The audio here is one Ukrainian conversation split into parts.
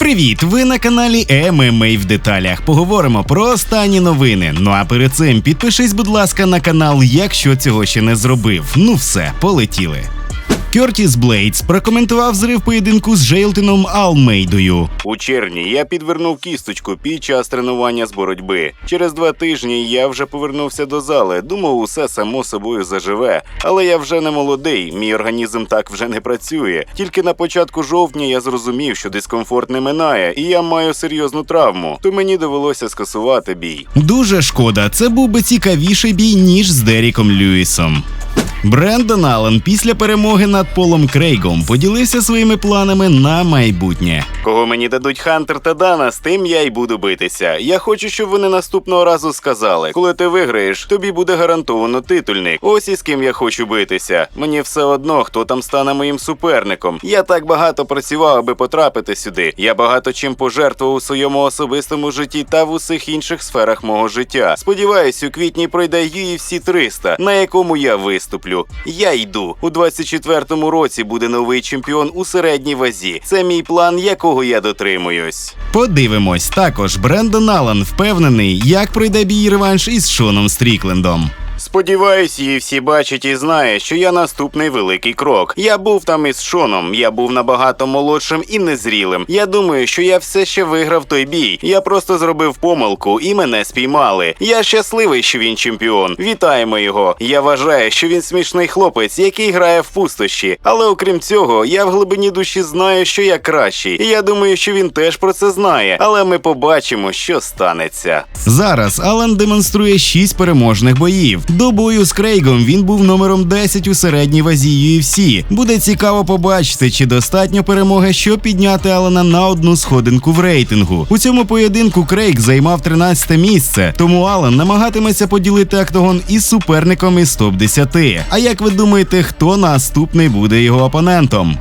Привіт! Ви на каналі ММА в деталях. Поговоримо про останні новини. Ну а перед цим підпишись, будь ласка, на канал, якщо цього ще не зробив. Ну все, полетіли. Кертіс Блейдс прокоментував зрив поєдинку з Джейлтином Алмейдою. У червні я підвернув кісточку під час тренування з боротьби. Через два тижні я вже повернувся до зали. Думав, усе само собою заживе. Але я вже не молодий, мій організм так вже не працює. Тільки на початку жовтня я зрозумів, що дискомфорт не минає, і я маю серйозну травму. То мені довелося скасувати бій. Дуже шкода, це був би цікавіший бій, ніж з Деріком Льюісом. Брендон Аллен після перемоги над Полом Крейгом поділився своїми планами на майбутнє. Кого мені дадуть Хантер та Дана, з тим я й буду битися. Я хочу, щоб вони наступного разу сказали, коли ти виграєш, тобі буде гарантовано титульник. Ось із ким я хочу битися. Мені все одно, хто там стане моїм суперником. Я так багато працював, аби потрапити сюди. Я багато чим пожертвував у своєму особистому житті та в усіх інших сферах мого життя. Сподіваюсь, у квітні пройде UFC 300, на якому я виступлю. Я йду у 24-му році. Буде новий чемпіон у середній вазі. Це мій план, якого я дотримуюсь. Подивимось. Також Брендон Аллен впевнений, як пройде бій реванш із Шоном Стріклендом. Сподіваюсь, її всі бачать і знає, що я наступний великий крок. Я був там із Шоном, я був набагато молодшим і незрілим. Я думаю, що я все ще виграв той бій. Я просто зробив помилку і мене спіймали. Я щасливий, що він чемпіон. Вітаємо його. Я вважаю, що він смішний хлопець, який грає в пустощі. Але окрім цього, я в глибині душі знаю, що я кращий. І я думаю, що він теж про це знає. Але ми побачимо, що станеться. Зараз Аллен демонструє 6 переможних боїв. До бою з Крейгом він був номером 10 у середній вазі UFC. Буде цікаво побачити, чи достатньо перемоги, щоб підняти Аллена на одну сходинку в рейтингу. У цьому поєдинку Крейг займав 13 місце, тому Аллен намагатиметься поділити октагон із суперником із топ 10 А як ви думаєте, хто наступний буде його опонентом?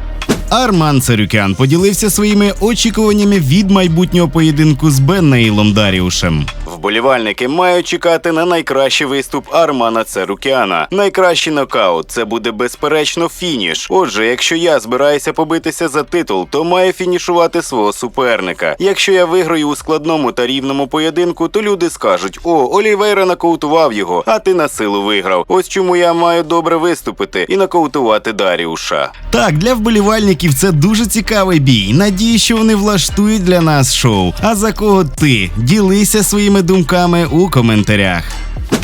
Арман Царюкян поділився своїми очікуваннями від майбутнього поєдинку з Беннейлом Даріушем. Вболівальники мають чекати на найкращий виступ Армана Церукяна. Найкращий нокаут це буде безперечно фініш. Отже, якщо я збираюся побитися за титул, то маю фінішувати свого суперника. Якщо я виграю у складному та рівному поєдинку, то люди скажуть: о, Олівейра нокаутував його, а ти на силу виграв. Ось чому я маю добре виступити і нокаутувати Даріуша. Так, для вболівальників це дуже цікавий бій. Надію, що вони влаштують для нас шоу. А за кого ти? Ділися своїми думками у коментарях.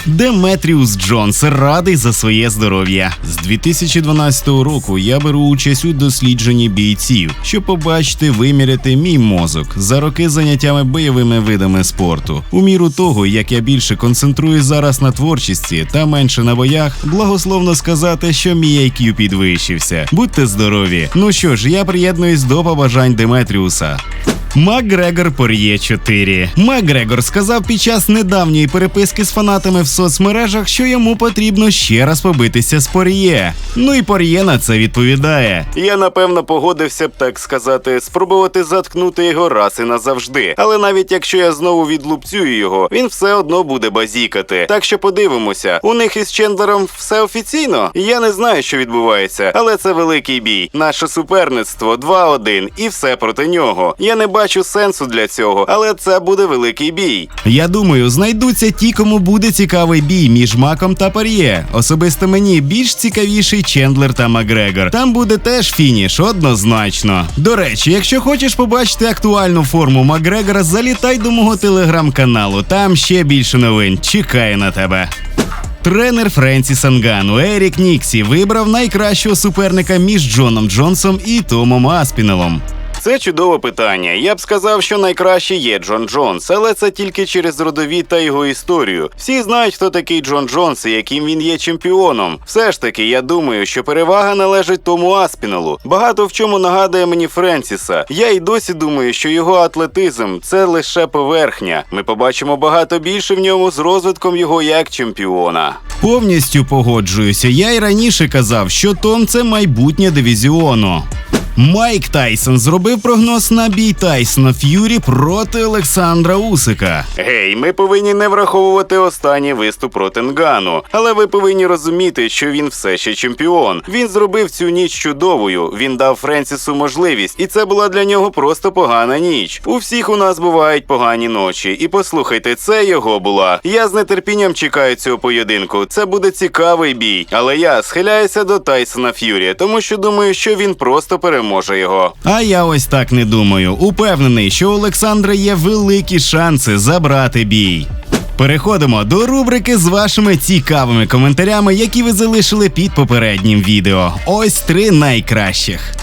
Деметріус Джонс радий за своє здоров'я. З 2012 року я беру участь у дослідженні бійців, щоб побачити, виміряти мій мозок за роки заняттями бойовими видами спорту. У міру того, як я більше концентруюсь зараз на творчості та менше на боях, благословно сказати, що мій IQ підвищився. Будьте здорові! Ну що ж, я приєднуюсь до побажань Деметріуса. Макгрегор Пор'є 4. Макгрегор сказав під час недавньої переписки з фанатами в соцмережах, що йому потрібно ще раз побитися з Пор'є. Ну і Пор'є на це відповідає. Я напевно погодився б так сказати, спробувати заткнути його раз і назавжди. Але навіть якщо я знову відлупцюю його, він все одно буде базікати. Так що подивимося, у них із Чендлером все офіційно. Я не знаю, що відбувається, але це великий бій. Наше суперництво 2-1 і все проти нього. Я не бачу сенсу для цього, але це буде великий бій. Я думаю, знайдуться ті, кому буде цікавий бій між Маком та Пор'є. Особисто мені більш цікавіший Чендлер та Макгрегор. Там буде теж фініш, однозначно. До речі, якщо хочеш побачити актуальну форму Макгрегора, залітай до мого телеграм-каналу. Там ще більше новин. Чекає на тебе. Тренер Френсіс Ангану Ерік Ніксі вибрав найкращого суперника між Джоном Джонсом і Томом Аспінелом. Це чудове питання. Я б сказав, що найкраще є Джон Джонс, але це тільки через родовід та його історію. Всі знають, хто такий Джон Джонс і яким він є чемпіоном. Все ж таки, я думаю, що перевага належить тому Аспінелу. Багато в чому нагадує мені Френсіса. Я й досі думаю, що його атлетизм це лише поверхня. Ми побачимо багато більше в ньому з розвитком його як чемпіона. Повністю погоджуюся. Я й раніше казав, що Том це майбутнє дивізіону. Майк Тайсон зробив прогноз на бій Тайсона Ф'юрі проти Олександра Усика. Гей, ми повинні не враховувати останній виступ проти Нгану, але ви повинні розуміти, що він все ще чемпіон. Він зробив цю ніч чудовою. Він дав Френсісу можливість, і це була для нього просто погана ніч. У всіх у нас бувають погані ночі. І послухайте, це його була. Я з нетерпінням чекаю цього поєдинку. Це буде цікавий бій. Але я схиляюся до Тайсона Ф'юрі, тому що думаю, що він просто переможе його. А я ось так не думаю. Упевнений, що у Олександра є великі шанси забрати бій. Переходимо до рубрики з вашими цікавими коментарями, які ви залишили під попереднім відео. Ось три найкращих.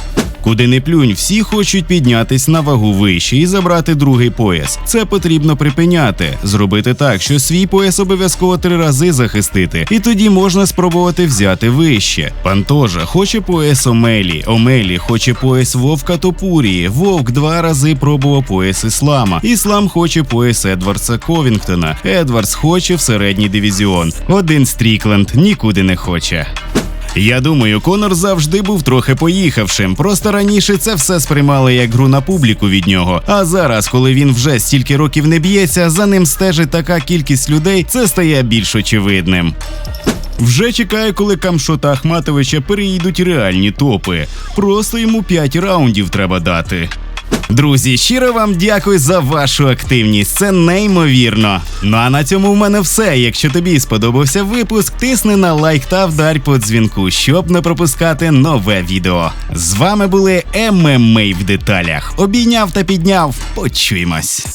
Куди не плюнь, всі хочуть піднятись на вагу вище і забрати другий пояс. Це потрібно припиняти, зробити так, що свій пояс обов'язково три рази захистити, і тоді можна спробувати взяти вище. Пантожа хоче пояс Омелі, Омелі хоче пояс Вовка Топурії. Вовк два рази пробував пояс Іслама. Іслам хоче пояс Едвардса Ковінгтона. Едвардс хоче в середній дивізіон. Один Стрікленд нікуди не хоче. Я думаю, Конор завжди був трохи поїхавшим. Просто раніше це все сприймали як гру на публіку від нього. А зараз, коли він вже стільки років не б'ється, за ним стежить така кількість людей, це стає більш очевидним. Вже чекаю, коли Камшота Ахматовича переїдуть реальні топи. Просто йому 5 раундів треба дати. Друзі, щиро вам дякую за вашу активність. Це неймовірно. Ну а на цьому в мене все. Якщо тобі сподобався випуск, тисни на лайк та вдарь по дзвінку, щоб не пропускати нове відео. З вами були ММА в деталях. Обійняв та підняв. Почуємось.